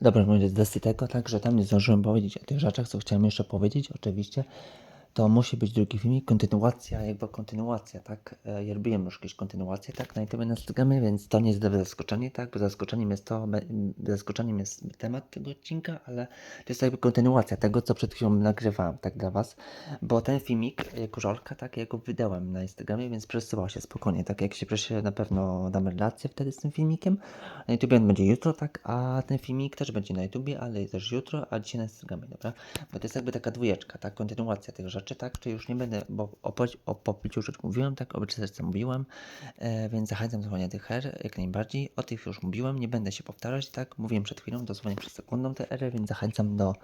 Dobra, mówię z tego, tak, że tam nie zdążyłem powiedzieć o tych rzeczach, co chciałem jeszcze powiedzieć, oczywiście. To musi być drugi filmik, kontynuacja, jakby kontynuacja, tak? E, Ja lubiłem już jakieś kontynuacje, tak, na YouTube, na Instagramie, więc to nie jest dobre zaskoczenie, tak? Bo zaskoczeniem jest to, zaskoczeniem jest temat tego odcinka, ale to jest jakby kontynuacja tego, co przed chwilą nagrywałem, tak, dla Was. Bo ten filmik, e, Korzolka, tak, ja go wydałem na Instagramie, więc przesyłał się spokojnie, tak? Jak się prześle, na pewno dam relację wtedy z tym filmikiem. Na YouTube on będzie jutro, tak, a ten filmik też będzie na YouTubie, ale też jutro, a dzisiaj na Instagramie, dobra? Bo to jest jakby taka dwójeczka, tak, kontynuacja tych rzeczy, tak, czy już nie będę, bo o, o popiciu już mówiłem, tak, o wyczerce mówiłem, e, więc zachęcam do słuchania tych her, jak najbardziej, o tych już mówiłem, nie będę się powtarzać, tak, mówiłem przed chwilą, dosłownie przed sekundą te ery, więc zachęcam do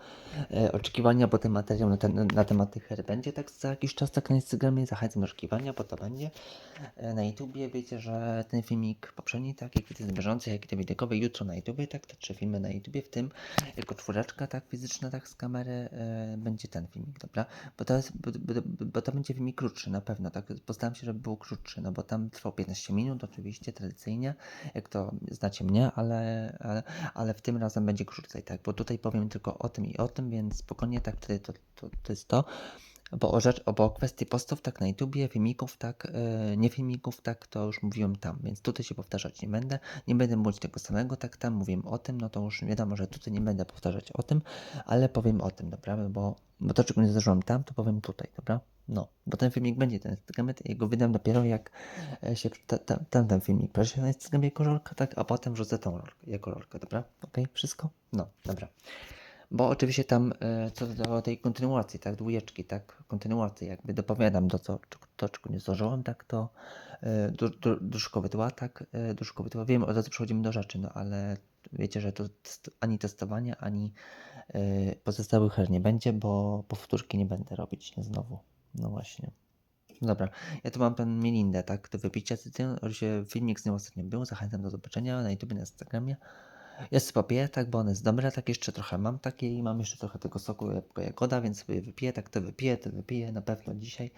e, oczekiwania, bo ten materiał na, ten, na temat tych her będzie tak za jakiś czas, tak na Instagramie, zachęcam do oczekiwania, bo to będzie. E, Na YouTubie wiecie, że ten filmik poprzedni, tak, jak ten bieżący, jak i ten widekowy, jutro na YouTubie, tak, te trzy filmy na YouTubie, w tym jako czwóreczka, tak, fizyczna, tak, z kamery, e, będzie ten filmik, dobra? Bo to jest, bo, bo, bo to będzie filmik krótszy, na pewno, tak, postaram się, żeby był krótszy, no bo tam trwał 15 minut, oczywiście, tradycyjnie, jak to znacie mnie, ale, ale, ale w tym razem będzie krócej, tak, bo tutaj powiem tylko o tym i o tym, więc spokojnie, tak, wtedy to, to, to jest to. Bo o, rzecz, bo o kwestii postów, tak na YouTubie, filmików, tak, e, nie filmików, tak, to już mówiłem tam, więc tutaj się powtarzać nie będę. Nie będę mówić tego samego, tak, tam mówiłem o tym, no to już wiadomo, że tutaj nie będę powtarzać o tym, ale powiem o tym, dobra, bo, bo to, czego nie zdarzyłem tam, to powiem tutaj, dobra? No, bo ten filmik będzie ten Instagramie, ja go wydam dopiero jak e, się ta, ta, tam ten filmik prześle na Instagramie jako rolka, tak, a potem wrzucę tą rolkę, jako rolkę, dobra? Okej, wszystko? No, dobra. Bo oczywiście tam e, co do tej kontynuacji, tak, dwójeczki, tak, kontynuacji, jakby dopowiadam to, co, to, czego nie zdążyłem, tak, to e, du, du, duszkowy tła, tak, e, duszkowy tła, wiem, od razu przechodzimy do rzeczy, no ale wiecie, że to ani testowania, ani e, pozostałych her nie będzie, bo powtórki nie będę robić, nie znowu, no właśnie. Dobra, ja tu mam ten Melindę, tak, do wypicia, oczywiście filmik z nią ostatnio był, zachęcam do zobaczenia na YouTube, na Instagramie. Ja sobie popiję, tak, bo ona jest dobra, tak jeszcze trochę mam takiej i mam jeszcze trochę tego soku jagoda, więc sobie wypiję, tak to wypiję, to wypiję na pewno dzisiaj.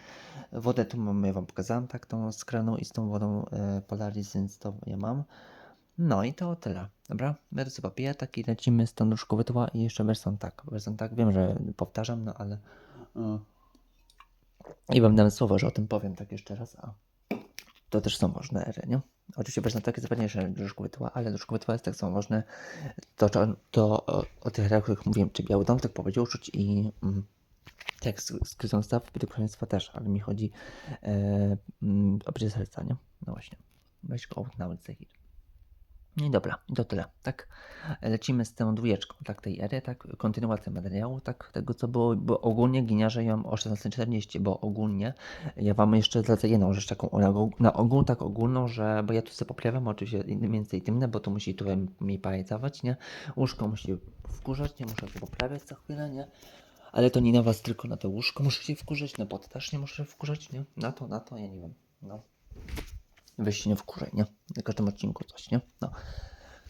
Wodę tu mam, ja wam pokazałem, tak, tą z kranu i z tą wodą e, Polaris, więc to ja mam. No i to tyle, dobra? Ja sobie popiję, tak i lecimy z tą nóżką wytła i jeszcze wersją tak, wersją tak, wiem, że powtarzam, no ale... e, I wam dam słowo, że o tym powiem tak jeszcze raz, a to też są ważne ery, nie? Oczywiście wersja tak jest ważniejsza niż duszkowy tła, ale duszkowy tła jest tak samo ważne. To, to, to o, tych erach, o których mówiłem, czy biały dom, tak powiedział uczuć i mm, tekst z Kryzą Staw, Królestwa też, ale mi chodzi e, mm, o serca? No właśnie. Weź go out. No i dobra, to tyle, tak? Lecimy z tą dwójeczką, tak, tej ery, tak, kontynuacja materiału, tak, tego co było, bo ogólnie giniarze ją o 16.40, bo ogólnie, ja wam jeszcze zlecę jedną rzecz taką na, ogół- tak ogólną, że, bo ja tu sobie poprawiam oczywiście więcej tymne, bo to musi tu mi pajacować, nie? Łóżko musi wkurzać, nie muszę to poprawiać co chwilę, nie? Ale to nie na was, tylko na to łóżko muszę się wkurzać, na pod też nie muszę wkurzać, nie? Na to, na to, ja nie wiem, no. Weź się nie wkurzaj, nie? Na każdym odcinku coś, nie? No.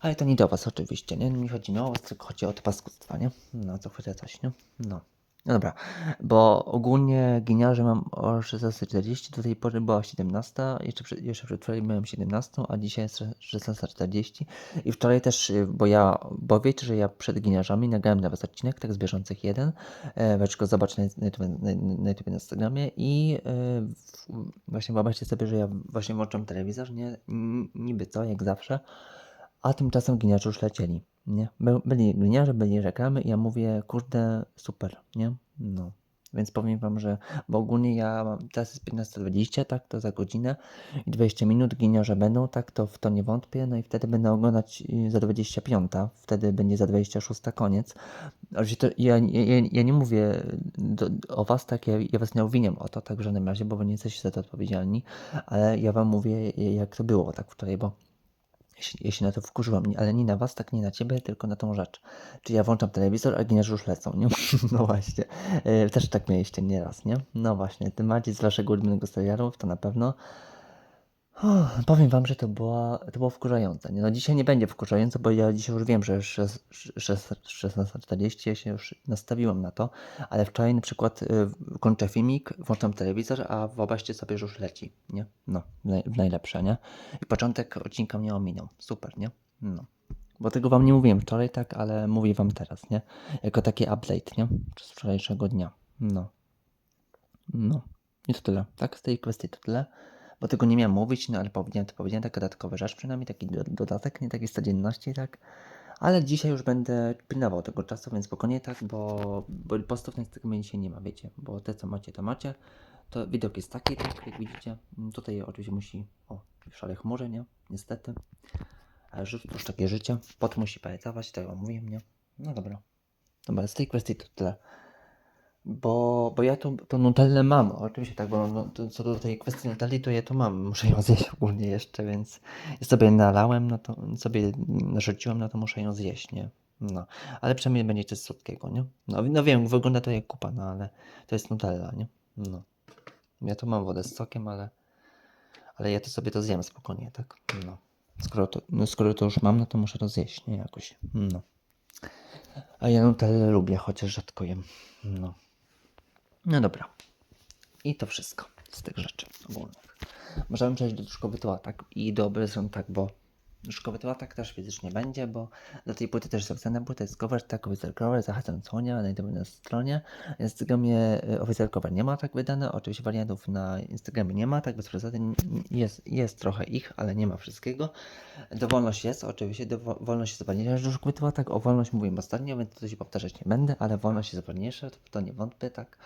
Ale to nie do was oczywiście, nie? Mi chodzi nie o was, tylko chodzi o to paskudstwa, nie? No, co chwilę coś, nie? No. No dobra, bo ogólnie giniarze mam o 16.40, do tej pory była 17, jeszcze, przed- jeszcze przedwczoraj miałem 17, a dzisiaj jest 16.40 i wczoraj też, y, bo ja, bo wiecie, że ja przed giniarzami nagrałem na was odcinek, tak z bieżących jeden, e, weź go zobacz na, na, na, na YouTube, na Instagramie i e, właśnie wyobraźcie sobie, że ja właśnie włączam telewizor, nie, niby co, jak zawsze, a tymczasem gliniarze już lecieli, nie? By, byli gliniarze, byli reklamy i ja mówię, kurde, super, nie? No. Więc powiem wam, że bo ogólnie ja mam, teraz jest 15.20, tak, to za godzinę i 20 minut gliniarze będą, tak, to w to nie wątpię, no i wtedy będę oglądać y, za 25, wtedy będzie za 26 koniec. Oczywiście to ja, ja, ja nie mówię do, o was, tak, ja, ja was nie obwiniam o to, tak w żadnym razie, bo wy nie jesteście za to odpowiedzialni, ale ja wam mówię, jak to było, tak wczoraj, bo ja się na to wkurzyłam, ale nie na was, tak nie na ciebie, tylko na tą rzecz. Czyli ja włączam telewizor, a giniarze już lecą, nie? No właśnie. E, Też tak mieliście nieraz, nie? No właśnie, bardziej z waszego ulubionego serialu, to na pewno. Powiem wam, że to, to było wkurzające. Nie? No dzisiaj nie będzie wkurzające, bo ja dzisiaj już wiem, że jest szes- szes- 16.40, ja się już nastawiłem na to, ale wczoraj na przykład y, kończę filmik, włączam telewizor, a wyobraźcie sobie, że już leci, nie? No, w najlepsze, nie? I początek odcinka mnie ominął. Super, nie? No. Bo tego wam nie mówiłem wczoraj, tak, ale mówię wam teraz, nie? Jako taki update, nie? Z wczorajszego dnia. No. No. I to tyle, tak? Z tej kwestii to tyle. Bo tego nie miałem mówić, no ale powiedziałem, to powiedziałem, taka dodatkowa rzecz przynajmniej, taki do, dodatek, nie taki z codzienności, tak? Ale dzisiaj już będę pilnował tego czasu, więc spokojnie tak, bo, bo postów na Instagramie dzisiaj nie ma, wiecie, bo te co macie, to macie. To widok jest taki, tak, jak widzicie. Tutaj oczywiście musi, o, w szale chmurze, nie? Niestety. Ale już, już takie życie. Pot musi pamiętać, tak jak mówiłem, nie? No dobra. Dobra, z tej kwestii to tyle. Bo, bo ja tą, tą mam, oczywiście tak, bo no, to, co do tej kwestii nutelli, to ja to mam, muszę ją zjeść ogólnie jeszcze, więc ja sobie nalałem, to sobie narzuciłem, no to muszę ją zjeść, nie? No, ale przynajmniej będzie coś słodkiego, nie? No, no wiem, wygląda to jak kupa, no ale to jest nutella, nie? No. Ja to mam wodę z sokiem, ale, ale ja to sobie to zjem spokojnie, tak? No. Skoro to, no, skoro to już mam, no to muszę to zjeść, nie? Jakoś, no. A ja nutellę lubię, chociaż rzadko jem, no. No dobra. I to wszystko z tych rzeczy ogólnych. Możemy przejść do duszkowy tak i do obrazem tak, bo duszkowy tak też fizycznie będzie, bo do tej płyty też zapisane płyty jest cover, tak, officer cover, zachęcam Sonia, znajdziemy na stronie. Na Instagramie y, officer cover nie ma tak wydane, oczywiście wariantów na Instagramie nie ma, tak bez jest, jest trochę ich, ale nie ma wszystkiego. Dowolność jest, oczywiście, dowo- wolność jest ważniejsza niż duszkowy tak, o wolność mówiłem ostatnio, więc to się powtarzać nie będę, ale wolność jest ważniejsza, to, to nie wątpię, tak.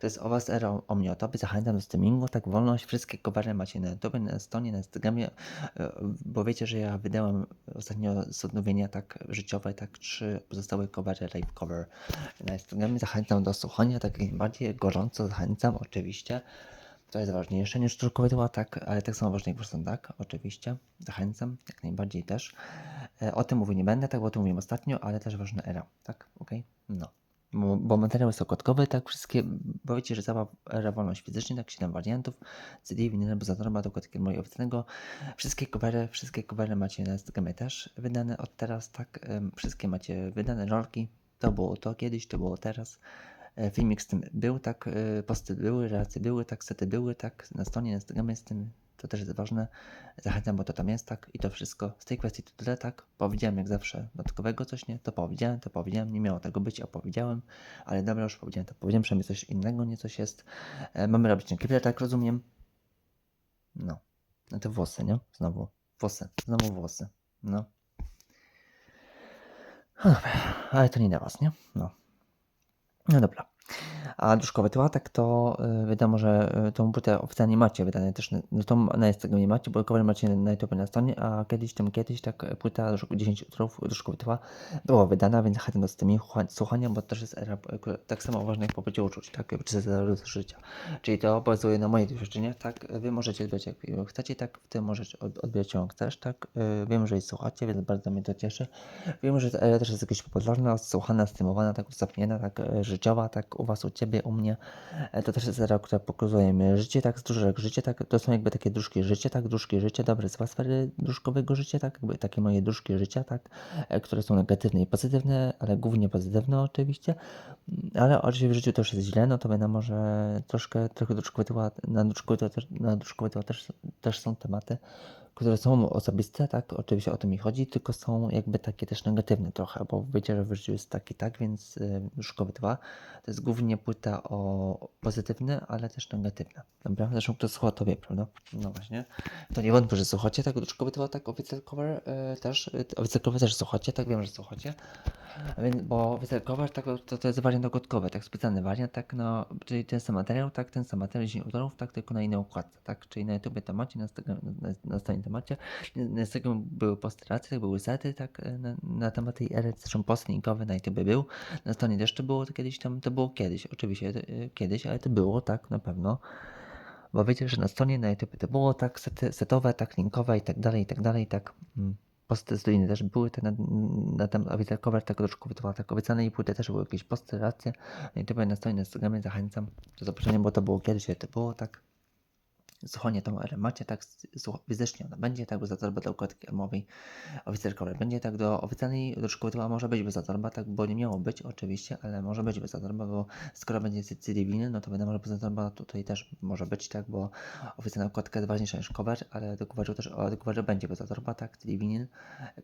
To jest o was era, o, o mnie, o tobie, zachęcam do streamingu, tak, wolność, wszystkie covery macie na YouTube, na stronie, na Instagramie, e, bo wiecie, że ja wydałem ostatnio z odnowienia tak życiowe, tak trzy pozostałe covery, live cover na Instagramie, zachęcam do słuchania, tak najbardziej gorąco zachęcam, oczywiście. To jest ważniejsze niż tylko tak, ale tak samo ważne jak prostu tak, oczywiście. Zachęcam, jak najbardziej też. E, o tym mówię nie będę, tak, bo o tym mówiłem ostatnio, ale też ważna era, tak, okej? No. Bo, bo materiał jest okładkowy, tak, wszystkie, bo wiecie, że cała wolność fizycznie, tak, 7 wariantów, CD, winyl, bo za darmo, dokładnie mojego oficjalnego. Wszystkie covery, wszystkie covery macie na Instagramie też wydane od teraz, tak, wszystkie macie wydane rolki, to było to kiedyś, to było teraz. E, Filmik z tym był, tak, e, posty były, reakcje były, tak, sety były, tak, na stronie, Instagramie z tym, to też jest ważne. Zachęcam, bo to tam jest, tak, i to wszystko. Z tej kwestii to tyle, tak, powiedziałem jak zawsze dodatkowego coś, nie, to powiedziałem, to powiedziałem, nie miało tego być, a powiedziałem, ale dobra, już powiedziałem, to powiedziałem, przynajmniej coś innego, nie coś jest. E, mamy robić na kliple, tak rozumiem. No, no to włosy, nie, znowu, włosy, znowu włosy, no. No dobra, ale to nie dla was, nie, no. No dobra. A duszkowy tłatek to y, wiadomo, że y, tą płytę oficjalnie macie wydane też, no to na Instagram nie macie, bo cover macie na YouTube na stronie, a kiedyś tam kiedyś tak płyta dusz- 10 utworów duszkowy tła była wydana, więc chętnie do streamingu, chła- słuchania, bo to też jest era tak samo ważna jak pobycie uczuć, tak, czy z życia. Czyli to bazuje na mojej doświadczeniu, tak, wy możecie odbierać jak chcecie, tak, ty możesz od- odbierać ją chcesz, tak, y, wiem, że jej słuchacie, więc bardzo mnie to cieszy. Wiem, że ta era też jest jakaś popularna, odsłuchana, streamowana, tak? Udostępniana, tak? Życiowa, tak? U was, u ciebie, u mnie. E, To też jest era, która pokazuje mi życie, tak, z dróżek życie, tak, to są jakby takie dróżki życia, tak, dróżki życia, dobre zła sfery dróżkowego życia, tak, jakby takie moje dróżki życia, tak, e, które są negatywne i pozytywne, ale głównie pozytywne oczywiście, ale oczywiście w życiu też jest źle, no to wiadomo, że troszkę, trochę dróżkowy tyła, na dróżkowy tyła też, na dróżkowy tyła też, też są tematy, które są osobiste, tak, oczywiście o to mi chodzi, tylko są jakby takie też negatywne trochę, bo wiecie, że w życiu jest tak i tak, więc y, Szkoły 2 to jest głównie płyta o pozytywne, ale też negatywne, dobra? Zresztą kto słucha, to wie, prawda? No właśnie. To nie wątpię, że słuchacie, tak, Szkoły 2, tak, Officer Cover y, też, y, Officer Cover też słuchacie, tak, wiem, że słuchacie, więc, bo Officer Cover, tak, to, to jest wariant dogodkowy, tak, specjalny wariant, tak, no, czyli ten sam materiał, tak, ten sam materiał, 10 autorów, tak, tylko na innej układce, tak, czyli na YouTube to macie, na, na, na stronie to macie, na na Instagram były posty tak, były sety, tak, e, na, na temat tej ery, zresztą post linkowy na YouTube był, na stronie też to było to kiedyś tam, to było kiedyś, oczywiście, to, e, kiedyś, ale to było, tak, na pewno, bo wiecie, że na stronie na to było tak sety, setowe, tak linkowe i tak dalej, i tak dalej, tak, mm. Posty z Doliny też były, te na, na temat Owicer Cover, tak troszkę była tak obiecane i płyty też były jakieś posty, racje. I to na stronie na Instagramie zachęcam do zobaczenia, bo to było kiedyś, to było tak. Słuchanie tą erę macie, tak fizycznie ona będzie, tak bez zatorba do układki armowej oficerkowej. Będzie tak do oficjalnej do szkoły to może być bez zatorba, tak, bo nie miało być oczywiście, ale może być bez zatorba, bo skoro będzie cywilny, no to wiadomo, że bez zatorba tutaj też może być, tak, bo oficjalna układka jest ważniejsza niż cover, ale do coveru też, do będzie bez zatorba, tak, cywilny.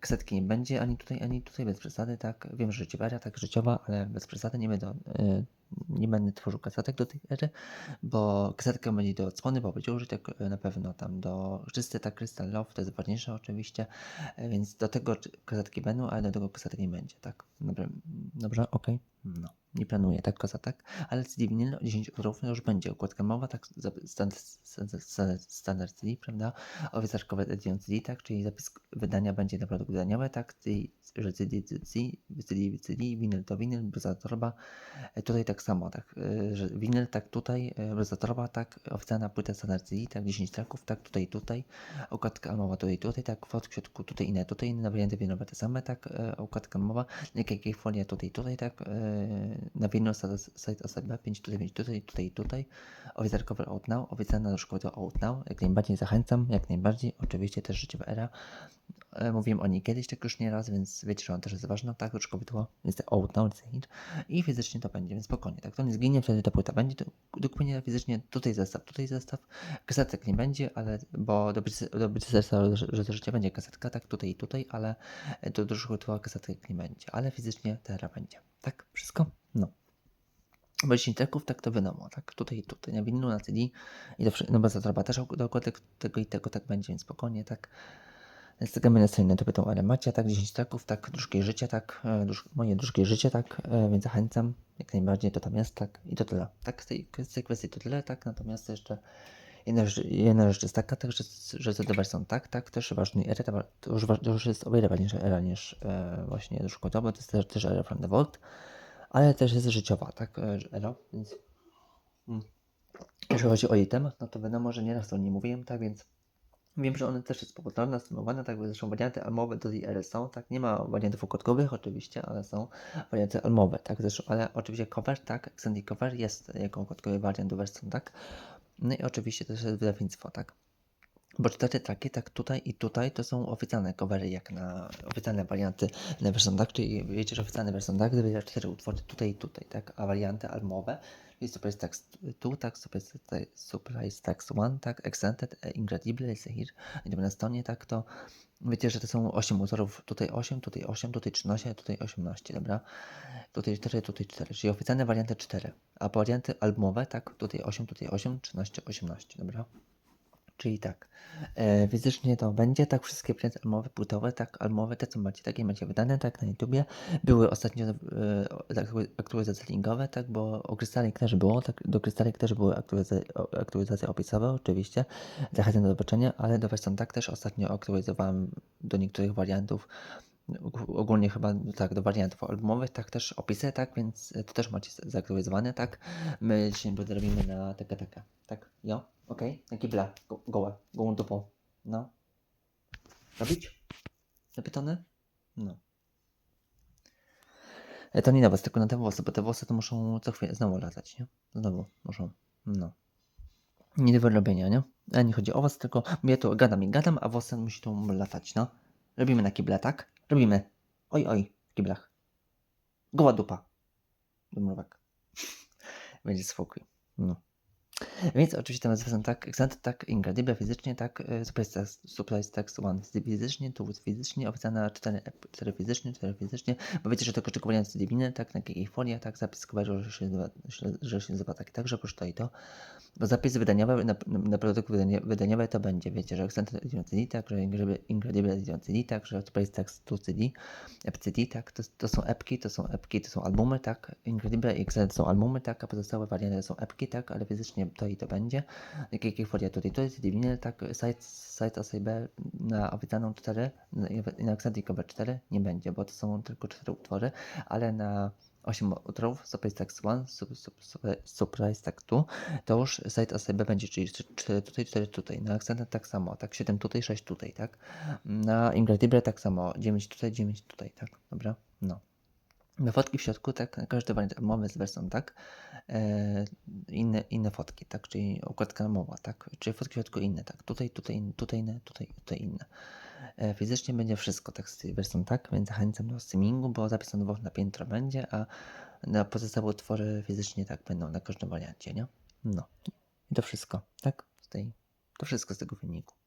Ksetki nie będzie ani tutaj, ani tutaj bez przesady, tak, wiem, że życiowa tak, życiowa, ale bez przesady nie będę, y, nie będę tworzył kasetek do tej ery, bo kasetkę będzie do odsłony, bo będzie użyć tak na pewno tam do czysty, tak Crystal Love, to jest ważniejsze oczywiście, e, więc do tego kasetki będą, ale do tego kasetek nie będzie, tak? Dobrze, dobrze okej, no. Nie planuję tak kasetek, ale CD winyl 10 utworów już będzie układka mowa, tak standard, CD, prawda? Oficerkowe edition CD, tak? Czyli zapis wydania będzie na produkt wydaniowy, tak? Że CD, CD, CD, CD, winyl to winyl, bez torba, E, Tutaj tak samo, tak, e, że winyl, tak tutaj, e, rezotorowa, tak, oficjalna płyta standard CD, tak, 10 traków, tak, tutaj, tutaj, układka almowa tutaj, tutaj, tak, w środku tutaj inne, tutaj inne warianty winylowe te same, tak, e, układka almowa, jakie folia tutaj, tutaj, tak, e, na winyl site osoba 5, tutaj, 5, tutaj, tutaj, tutaj, oficerkowy out now, do szkoły to out now, jak najbardziej zachęcam, jak najbardziej, oczywiście też życiowa era, E, Mówiłem o niej kiedyś tak już nie raz, więc wiecie, że ona też jest ważna. Tak, to szkoły tło jest out now. I fizycznie to będzie, więc spokojnie. Tak, to nie zginie, wtedy ta płyta będzie. Dokładnie fizycznie tutaj zestaw, tutaj zestaw. Kasetek nie będzie, ale bo do do zestawu, że, to życie będzie kasetka, tak, tutaj i tutaj, ale do, do tła kasetek nie będzie. Ale fizycznie teraz będzie. Tak, wszystko? No. Bo 10 treków, tak to wiadomo, tak, tutaj i tutaj, na winylu, na CD i do, wszy- no bez zatorba też do okładek tego i tego tak będzie, więc spokojnie, tak. Instagramy na stronie to tą ale macie, tak, 10 traków, tak, dróżkie życie, tak, e, moje dróżkie życie, tak, e, więc zachęcam, jak najbardziej to tam jest, tak, i to tyle. Tak, z tej, z tej kwestii to tyle, tak, natomiast jeszcze jedna rzecz, jedna rzecz jest taka, tak, że, że zdecydować są tak, tak, też ważny era, to, już, to już jest o wiele ważniejsza era niż e, właśnie dróżko, bo to jest też, też era from the vault, ale też jest życiowa, tak, e, era, więc mm. jeśli chodzi o jej temat, no to wiadomo, że nieraz o niej mówiłem, tak, więc Wiem, że one też jest popularna, stymowana, tak, zresztą warianty almowe do ery są, tak, nie ma wariantów układkowych oczywiście, ale są warianty almowe, tak, zresztą, ale oczywiście cover, tak, Extended cover jest jako układkowy wariant do wersji, tak, no i oczywiście też jest wydawnictwo, tak. Bo cztery traki, tak tutaj i tutaj, to są oficjalne covery, jak na oficjalne warianty wersji, tak, czyli wiecie, że oficjalny wersji, tak, zawiera cztery utwory tutaj i tutaj, tak, a warianty almowe jest Surprise Text 2, tak, Surprise, surprise Text 1, tak, Extended, e, Incredible, jest here, i na stronie, tak, to wiecie, że to są 8 utworów, tutaj 8, tutaj 8, tutaj 13, tutaj 18, dobra, tutaj 4, tutaj 4, czyli oficjalne warianty 4, a warianty albumowe, tak, tutaj 8, tutaj 8, 13, 18, dobra. Czyli tak, e, fizycznie to będzie, tak, wszystkie albumowe, płytowe, tak, albumowe, te co macie, takie macie wydane, tak, na YouTubie. Były ostatnio e, aktu- aktualizacje linkowe, tak, bo o Krystalik też było, tak, do Krystalik też były aktualizacje, aktualizacje opisowe, oczywiście. Zachęcam do zobaczenia, ale do Western tak też ostatnio aktualizowałem do niektórych wariantów, ogólnie chyba tak, do wariantów albumowych, tak też opisy, tak, więc to też macie zaktualizowane, tak. My dzisiaj robimy na taka taka, tak, jo, okej, na kibla, go, gołe, gołą dupą, no. Robić? Zapytane? No. E, To nie na was, tylko na te włosy, bo te włosy to muszą co chwilę znowu latać, nie? Znowu muszą, no. Nie do robienia, nie? A nie chodzi o was, tylko ja tu gadam i gadam, a włosy musi tu latać, no. Robimy na kible, tak? Robimy. Oj, oj, w kiblach. Goła dupa. Domrówek. Będzie spokój. No. Więc oczywiście tam jest tak, Xant, tak, Incredible fizycznie, tak, e, Text, Surprise Text One fizycznie, tu fizycznie, oficjalna 4, 4 fizycznie, 4 fizycznie, bo wiecie, że tylko oczekiwania jest dybiny, tak, na jakiej foliach, tak, zapis coverze, że się że się nazywa tak, także oprócz to. Bo zapis wydaniowy, na, na produkt wydania, wydaniowy to będzie, wiecie, że Xant CD, tak, że Edition CD, tak, że Surprise Text 2 CD, CD, tak, to, to są epki, to są epki, to są albumy, tak, Incredible i to są albumy, tak, a pozostałe warianty są epki, tak, ale fizycznie to i to będzie. Jak folia tutaj, to jest Divinel, tak, site, site na oficjalną 4 na- i na Cover 4 nie będzie, bo to są tylko 4 utwory, ale na 8 utworów, Surprise Tax 1, Sup- Sup- Sup- Surprise Tax 2, to już site ACB będzie, czyli 4 tutaj, 4 tutaj, na Accented tak samo, tak, 7 tutaj, 6 tutaj, tak, na Incredible tak samo, 9 tutaj, 9 tutaj, tak, dobra, no. No fotki w środku, tak, każdy wariant umowy z wersją, tak, e, inne, inne fotki, tak, czyli układka mowa, tak, czyli fotki w środku inne, tak, tutaj, tutaj, tutaj inne, tutaj, tutaj inne. E, fizycznie będzie wszystko, tak, z wersją, tak, więc zachęcam do streamingu, bo zapis na dwóch na piętro będzie, a na pozostałe utwory fizycznie, tak, będą na każdym wariancie, nie? No. I to wszystko, tak, z tej, to wszystko z tego filmiku.